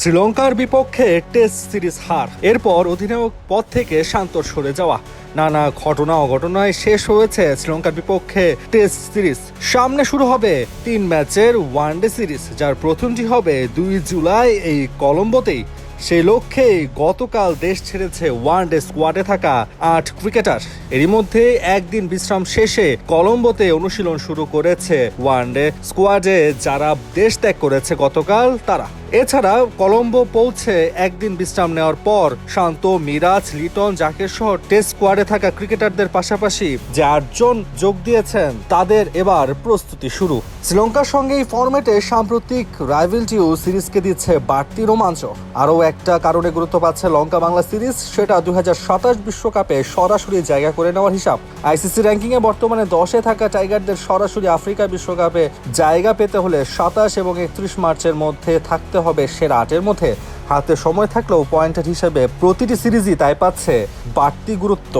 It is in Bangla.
শ্রীলঙ্কার বিপক্ষে টেস্ট সিরিজ হার। এরপর অধিনায়ক পদ থেকে শান্ত সরে যাওয়া। নানা ঘটনা অঘটনায় শেষ হয়েছে শ্রীলঙ্কার বিপক্ষে টেস্ট সিরিজ। সামনে শুরু হবে তিন ম্যাচের ওয়ানডে সিরিজ, যার প্রথমটি হবে দুই জুলাই এই কলম্বোতেই। সেই লক্ষ্যেই গতকাল দেশ ছেড়েছে ওয়ানডে স্কোয়াডে থাকা আট ক্রিকেটার। এরই মধ্যে একদিন বিশ্রাম শেষে কলম্বোতে অনুশীলন শুরু করেছে ওয়ানডে স্কোয়াডে, যারা দেশ ত্যাগ করেছে গতকাল তারা। এছাড়া কলম্বো পৌঁছে একদিন বিশ্রাম নেওয়ার পর শান্ত, মিরাজ, লিটন, জাকের সহ টেস্ট স্কোয়াডে থাকা ক্রিকেটারদের পাশাপাশি যে আটজন যোগ দিয়েছেন। তাদের এবার প্রস্তুতি শুরু। শ্রীলঙ্কার সঙ্গে এই ফরম্যাটে সাম্প্রতিক রাইভেলটিও সিরিজকে দিচ্ছে বাড়তি রোমাঞ্চ। আরও একটা কারণে গুরুত্ব পাচ্ছে লঙ্কা বাংলা সিরিজ, সেটা দুই বিশ্বকাপে সরাসরি জায়গা করে নেওয়ার হিসাব। আইসিসি র্যাঙ্কিংয়ে বর্তমানে দশে থাকা টাইগারদের সরাসরি আফ্রিকা বিশ্বকাপে জায়গা পেতে হলে সাতাশ এবং একত্রিশ মার্চের মধ্যে থাকতে হবে সেরা আটের মধ্যে। হাতে সময় থাকলেও পয়েন্টের হিসেবে প্রতিটি সিরিজই তাই পাচ্ছে বাড়তি গুরুত্ব।